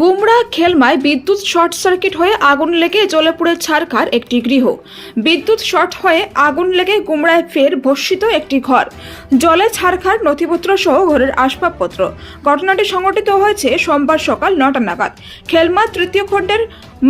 গুমরা খেলমায় বিদ্যুৎ short circuit হয়ে আগুন লেগে জ্বলে পুড়ে ছারখার একটি গৃহ। বিদ্যুৎ শর্ট হয়ে আগুন লেগে গুমরায় ফের ভস্মিত একটি ঘর। জলে ছাড়খার নথিপত্র সহ ঘরের আসবাবপত্র। ঘটনাটি সংঘটিত হয়েছে সোমবার সকাল নটা নাগাদ। খেলমা তৃতীয় খণ্ডের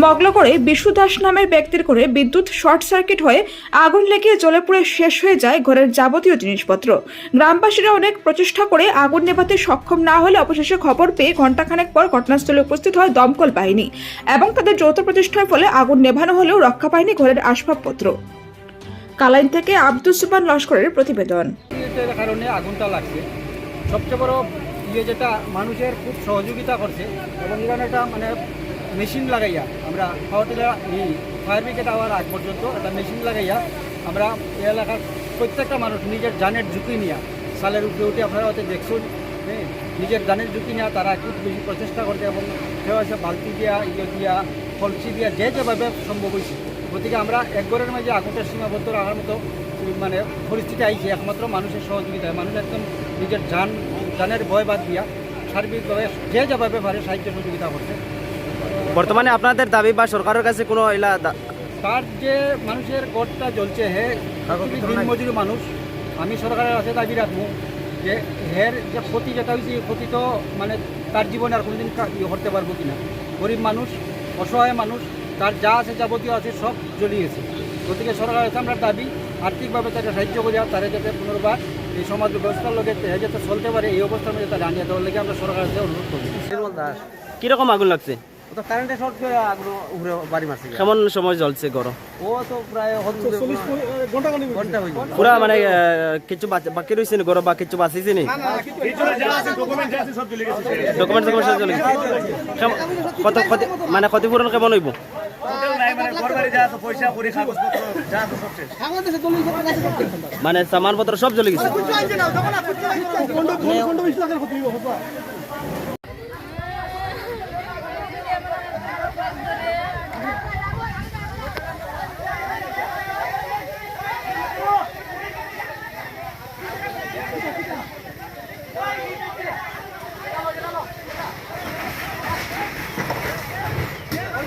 মগলগড়ে বিশু দাস নামের ব্যক্তির করে বিদ্যুৎ শর্ট সার্কিট হয়ে আগুন লেগে জ্বলে পুড়ে শেষ হয়ে যায় ঘরের যাবতীয় জিনিসপত্র। গ্রামবাসীরা অনেক প্রচেষ্টা করে আগুন নেভাতে সক্ষম না হলে অবশেষে খবর পেয়ে ঘণ্টাখানেক পর ঘটনাস্থলে উপস্থিত হয় দমকল বাহিনী এবং তাদের যৌথ প্রচেষ্টার ফলে আগুন নেভানো হলেও রক্ষা পায়নি ঘরের আসবাবপত্র। কালাইন থেকে আব্দুল সুবান লস্করের প্রতিবেদন। কারণে আগুনটা লাগছে। সবচেয়ে বড় ইয়ে যেটা, মানুষের খুব সহযোগিতা করছে এবং এখানে একটা মানে মেশিন লাগাইয়া আমরা হাওয়াটিলা এই ফায়ার ব্রিগেড আওয়ার আগ পর্যন্ত একটা মেশিন লাগাইয়া আমরা এলাকার প্রত্যেকটা মানুষ নিজের জানের ঝুঁকি নিয়ে, সালের উপরে উঠে আপনারা হয়তো দেখছেন নিজের জানের ঝুঁকি নিয়ে তারা খুব বেশি প্রচেষ্টা করছে এবং কেউ আছে বালতি দিয়া ইয়ে দিয়া কলসি দিয়া যে যেভাবে সম্ভব হয়েছে। গতিকে আমরা এক ঘরের মাঝে আগুনটা সীমাবদ্ধ রাখার মতো মানে পরিস্থিতি আইছে। একমাত্র মানুষের সহযোগিতায় মানুষ একদম নিজের যান যানের ভয় বাদ দিয়া সার্বিকভাবে যে যেভাবে পারে সাহায্য সহযোগিতা করছে। বর্তমানে আপনাদের দাবি বা সরকারের কাছে কোনো এলা তার যে মানুষের গড়টা জ্বলছে হে দিন মজুরি মানুষ আমি সরকারের কাছে দাবি রাখব যে হের যে ক্ষতি যেটা হয়েছে, এই ক্ষতি তো মানে তার জীবনে আর কোনোদিন কা- ইয়ে করতে পারব কিনা। গরিব মানুষ, অসহায় মানুষ, তার যা আছে যাবতীয় আছে সব জ্বলিয়ে গেছে গতিকে সরকারের আমরা দাবি, আর্থিকভাবে তাকে সাহায্য করিয়া তারা যাতে পুনর্বার এই সমাজ ব্যবস্থার লোকে যাতে চলতে পারে, এই অবস্থার মধ্যে তারা আনিয়ে দেওয়ার লেগে আমরা সরকারের কাছে অনুরোধ করি। কীরকম আগুন লাগছে? তো কারেন্টে শর্ট করে আগুন উপরে বাড়ি মারছে কেমন সময় জ্বলছে গরম ও তো প্রায় ঘণ্টা হয়ে পুরা মানে কিছু বাচ- বাকি রয়েছে নি গরম বা কিছু বাঁচিছে নি ডকুমেন্ট ডকুমেন্ট সব চলে গেছে। কত মানে ক্ষতিপূরণ কেমন হইব মানে সামানপত্র সব চলে গেছে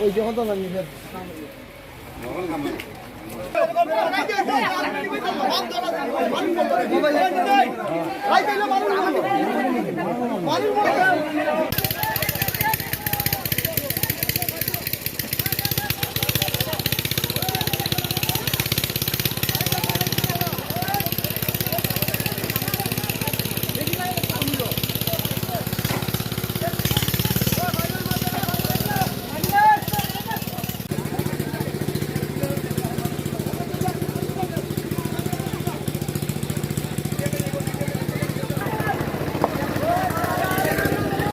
ওই যখন তো নামি মোবাইল